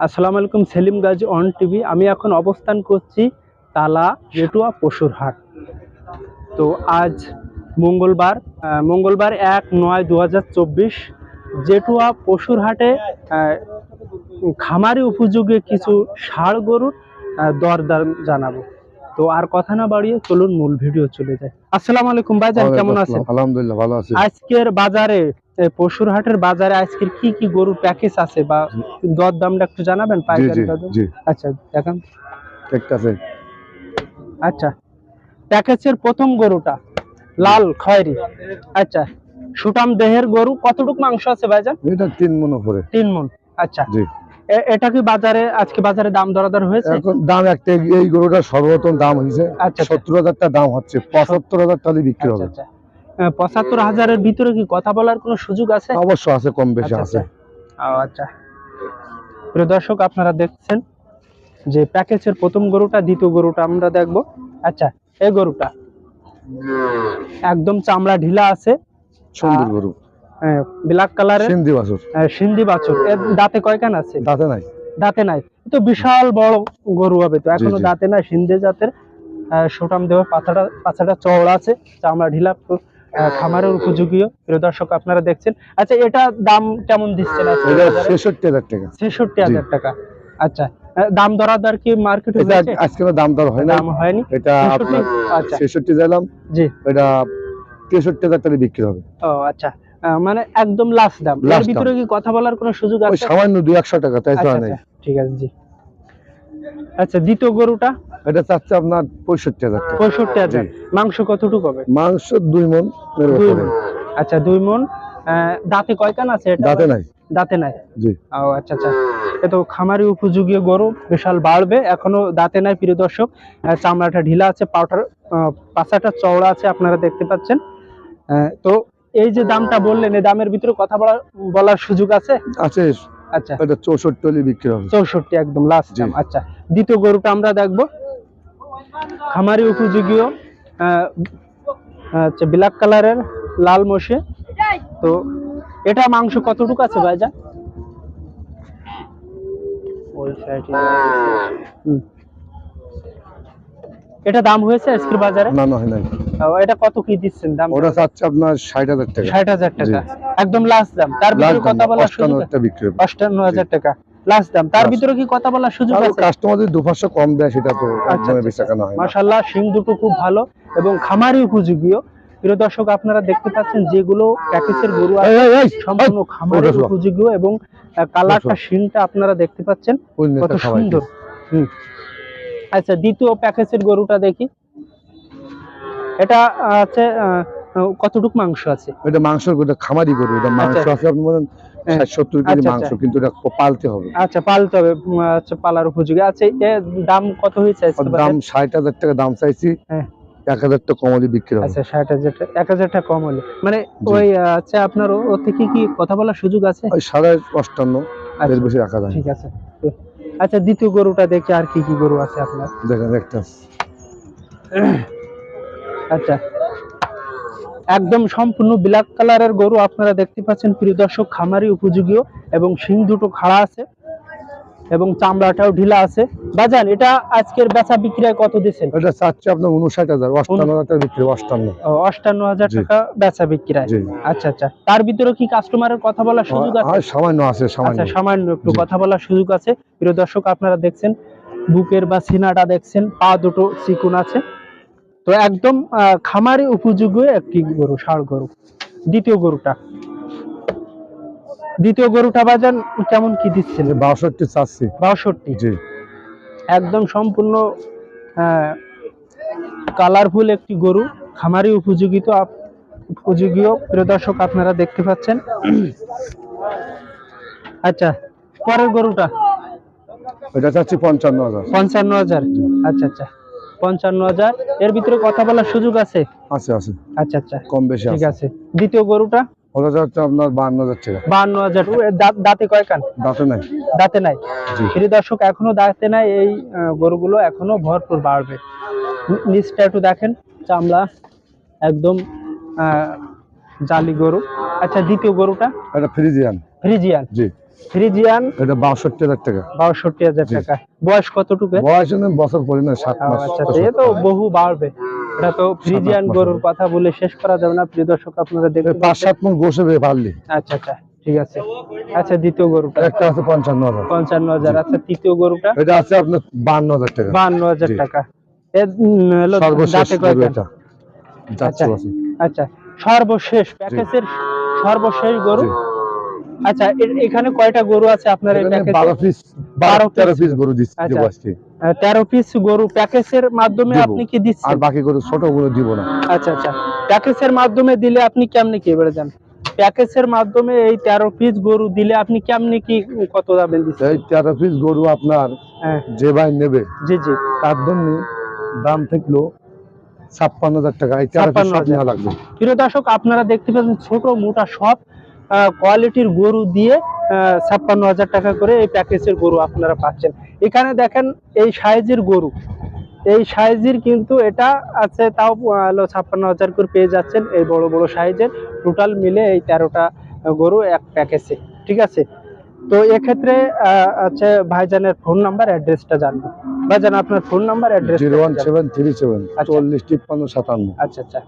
আসসালামু আলাইকুম Selim Gazi on TV আমি এখন অবস্থান করছি তালা জেটুয়া পশুর হাট। তো আজ মঙ্গলবার মঙ্গলবার এক নয় দু হাজার চব্বিশ জেটুয়া পশুর হাটে আহ, খামারি উপযোগে কিছু ষাড় গরুর আহ, দরদাম জানাব। তো আর কথা না বাড়িয়ে চলুন মূল ভিডিও চলে যায় আসসালামু আলাইকুম ভাইজান কেমন আছেন? আলহামদুলিল্লাহ ভালো আছি। আজকের বাজারে পশুর হাটের বাজারে আজকের কি কি গরুর প্যাকেজ আছে বা দর দামটা একটু জানাবেন পাইকারি আচ্ছা দেখান। আছে। আচ্ছা প্যাকেজের প্রথম গরুটা লাল খয়েরি। আচ্ছা সুটাম দেহের গরু কতটুক মাংস আছে ভাইজান? এটা তিন মন উপরে। তিন মন আচ্ছা। জি। এটা কি বাজারে আজকে বাজারে দাম দরাদর হয়েছে? এখন দাম একটা এই গরুটার সর্বপ্রথম দাম হয়েছে আচ্ছা আচ্ছা। সত্তর হাজার টাকা দাম হচ্ছে পঁচাত্তর হাজার টাকা বিক্রি আচ্ছা, হবে। আচ্ছা। পঁচাত্তর হাজারের ভিতরে কি কথা বলার কোনো সুযোগ আছে? অবশ্য আছে কম বেশি আচ্ছা, আছে। আচ্ছা। প্রিয় দর্শক আপনারা দেখছেন যে প্যাকেজের প্রথম গরুটা দ্বিতীয় গরুটা আমরা দেখব। আচ্ছা এই গরুটা একদম চামড়া ঢিলা আছে। সুন্দর গরু। ব্ল্যাক কালারের। সিন্ধি বাছুর। সিন্ধি বাছুর। এর দাঁতে কয়খান আছে? দাঁতে নাই। দাঁতে নাই। তো বিশাল বড় গরু হবে তো। এখনও দাঁতে নাই সিন্ধি জাতের। সুটাম দেওয়া পাছাটা পাছাটা চওড়া আছে চামড়া ঢিলা। খামারের উপযোগীয় প্রিয় দর্শক আপনারা দেখছেন। আচ্ছা এটা দাম কেমন দিচ্ছেন? ছেষট্টি হাজার টাকা। ছেষট্টি হাজার টাকা। আচ্ছা দাম দরাদর কি মার্কেটে আজকে দাম দর হয় না দাম হয়নি। এটা আপনার আচ্ছা। জি। এটা তেষট্টি হাজার টাকা বিক্রি হবে। ও আচ্ছা। মানে একদম লাস্ট দাম। এর ভিতরে কি কথা বলার কোনো সুযোগ আছে? সামান্য দুই একশো টাকা তাই তো আচ্ছা নাই। আচ্ছা, ঠিক আছে জি। আচ্ছা দ্বিতীয় গরুটা? এটা চাচ্ছে আপনার পঁয়ষট্টি হাজার পঁয়ষট্টি হাজার। মাংস কতটুকু হবে? মাংস দুই মন দুই। মণ। আচ্ছা দুই মন দাঁতে কয় কান আছে দাঁতে নাই। দাঁতে নাই? জি। ও আচ্ছা আচ্ছা। এ তো খামারি উপযোগী গরু বিশাল বাড়বে। এখনও দাঁতে নাই প্রিয় দর্শক। চামড়াটা ঢিলা আছে পাউটার পাছাটা চওড়া আছে আপনারা দেখতে পাচ্ছেন। তো এই যে দামটা বললেন এই দামের ভিতরে কথা বলার বলার সুযোগ আছে? আছে। আচ্ছা। এটা চৌষট্টি বিক্রি হবে। চৌষট্টি একদম লাস্ট। দাম। আচ্ছা দ্বিতীয় গরুটা আমরা দেখব। খামারি উপযোগীয় আহ, আচ্ছা ব্ল্যাক কালারের লাল মশে তো এটা মাংস কতটুকু আছে ভাইজা ওই এটা দাম হয়েছে আজকের বাজারে? না না হয় নাই। এটা কত কি দিচ্ছেন দাম? ওটা চাচ্ছে আপনার ষাট হাজার টাকা। ষাট হাজার টাকা। একদম লাস্ট দাম। তার ভিতরে লাস্ট কথা সুযোগ হাজার টাকা। বিক্রি হবে অষ্টান্ন হাজার টাকা লাস্ট দাম। তার ভিতরে কি কথা বলার সুযোগ আছে? কাস্টমার যদি দু কম দেয় সেটা তো আচ্ছা, একদমই আচ্ছা, হয় না। শিং দুটো খুব ভালো এবং খামারি উপযোগীও প্রিয় দর্শক আপনারা দেখতে পাচ্ছেন যেগুলো প্যাকেজের গরু সম্পূর্ণ খামারি ওটা শোনো। উপযোগীও এবং কালারটা শিংটা আপনারা দেখতে পাচ্ছেন ওই কত সুন্দর। আচ্ছা দ্বিতীয় প্যাকেজের গরুটা দেখি। এটা আছে আহ, কতটুক মাংস আছে? এটা মাংসের গরু, খামারি গরু এটা মাংস আচ্ছা। আছে আপনি বলেন হ্যাঁ। ষাট সত্তর কেজি আচ্ছা, মাংস আচ্ছা। কিন্তু এটা পালতে হবে। আচ্ছা পালতে হবে আচ্ছা পালার উপযোগী। আচ্ছা এর দাম কত হয়েছে দাম? ষাট হাজার টাকা দাম চাইছি হ্যাঁ। এক হাজার টাকা কমলি বিক্রি হবে। আচ্ছা ষাট হাজার টাকা এক হাজার টাকা কম হলে। মানে ওই আচ্ছা আপনার ও- থেকে কি কথা বলার সুযোগ আছে? ওই সাড়ে অষ্টান্ন আচ্ছা, এর বেশি রাখা যায়। ঠিক আছে। আচ্ছা দ্বিতীয় গরুটা দেখি আর কি কি গরু আছে আপনার। দেখেন একটা। আচ্ছা। একদম সম্পূর্ণ ব্ল্যাক কালারের গরু আপনারা দেখতে পাচ্ছেন। প্রিয় দর্শক খামারি উপযোগীও এবং শিং দুটো খাড়া আছে এবং চামড়াটাও ঢিলা আছে। বাজান এটা আজকের বেচা বিক্রয় কত দিচ্ছেন? এটা চাচ্ছে আপনার উনষাট হাজার অষ্টান্ন হাজার বিক্রি অষ্টান্ন। অষ্টান্ন হাজার টাকা বেচা বিক্রয়। আচ্ছা আচ্ছা। তার ভিতরে কি কাস্টমারের কথা বলার সুযোগ আছে? আর সামান্য আছে সামান্য। আচ্ছা সামান্য একটু কথা বলার সুযোগ আছে। প্রিয় দর্শক আপনারা দেখছেন বুকের বা সিনাটা দেখছেন পা দুটো চিকুন আছে। তো একদম খামারে উপযোগী একটি গরু ষাড় গরু দ্বিতীয় গরুটা। দ্বিতীয় গরুটা বাজান কেমন কি দিচ্ছেন? বাষট্টি চাচ্ছি। বাষট্টি? জি। একদম সম্পূর্ণ কালারফুল একটি গরু খামারি উপযোগী তো উপযোগীও প্রিয় দর্শক আপনারা দেখতে পাচ্ছেন। আচ্ছা পরের গরুটা? এটা চাচ্ছি পঞ্চান্ন হাজার। পঞ্চান্ন হাজার। আচ্ছা আচ্ছা। পঞ্চান্ন হাজার। এর ভিতরে কথা বলার সুযোগ আছে? আছে আছে। আচ্ছা আচ্ছা। কম বেশি ঠিক আছে। দ্বিতীয় গরুটা? দাঁত- দাঁতে কয় কান? দাঁতে নাই। দাঁতে নাই। জি। দর্শক এখনও দাঁতে নাই। এই গরুগুলো এখনও ভরপুর বাড়বে। নিচটা একটু দেখেন। চামড়া একদম আহ, জালি গরু। আচ্ছা দ্বিতীয় গরুটা? এটা ফ্রিজিয়ান। ফ্রিজিয়ান। জি। ফ্রিজিয়ান এটা বাষট্টি হাজার টাকা। বাষট্টি হাজার জি। টাকা। বয়স কতটুকু? বয়স বছর পরে না সাত মাস। আচ্ছা আচ্ছা তো বহু বাড়বে। এটা তো ফ্রিজিয়ান গরুর কথা বলে শেষ করা যাবে না। প্রিয় দর্শক আপনারা পাঁচ পাচ্ছেন। সাত মন পারলি। আচ্ছা আচ্ছা ঠিক আছে। আচ্ছা দ্বিতীয় গরুটা। একটা আছে পঞ্চান্ন হাজার। পঞ্চান্ন হাজার। আচ্ছা তৃতীয় গরুটা? এটা আছে আপনার বান্ন হাজার টাকা। বান্ন হাজার জি। টাকা। এর হলো দাঁতে কয়টা? আচ্ছা। আচ্ছা সর্বশেষ প্যাকেজের সর্বশেষ গরু। আচ্ছা এখানে কয়টা গরু আছে আপনার বারো পিস বারো তেরো পিস গরু দিচ্ছি আচ্ছা। আজকে। তেরো পিস গরু প্যাকেজের মাধ্যমে আপনি কি আর বাকি গরু ছোট গরু দিব না। আচ্ছা আচ্ছা। প্যাকেজের মাধ্যমে দিলে আপনি কেমনে কি এবারে যান? প্যাকেজের মাধ্যমে এই তেরো পিস গরু দিলে আপনি কেমনে কি কত দিচ্ছেন? এই তেরো পিস গরু আপনার হ্যাঁ। যে ভাই নেবে জি জি। তার জন্য দাম থাকল ছাপ্পান্ন হাজার টাকা। এই তেরো পিস 56,000 সব নেওয়া লাগবে। প্রিয় দর্শক আপনারা দেখতে পাচ্ছেন ছোট মোটা সব কোয়ালিটির গরু দিয়ে ছাপ্পান্ন হাজার টাকা করে এই প্যাকেজের গরু আপনারা পাচ্ছেন। এখানে দেখেন এই সাইজের গরু। এই সাইজের কিন্তু এটা আছে তাও হলো ছাপ্পান্ন হাজার করে পেয়ে যাচ্ছেন এই বড় বড় সাইজের। টোটাল মিলে এই তেরোটা গরু এক প্যাকেজে ঠিক আছে? তো এক্ষেত্রে আছে ভাইজানের ফোন নাম্বার অ্যাড্রেসটা জানব। ভাইজান আপনার phone number address zero one seven three seven আচ্ছা। চল্লিশ তিপ্পান্ন সাতান্ন। আচ্ছা আচ্ছা।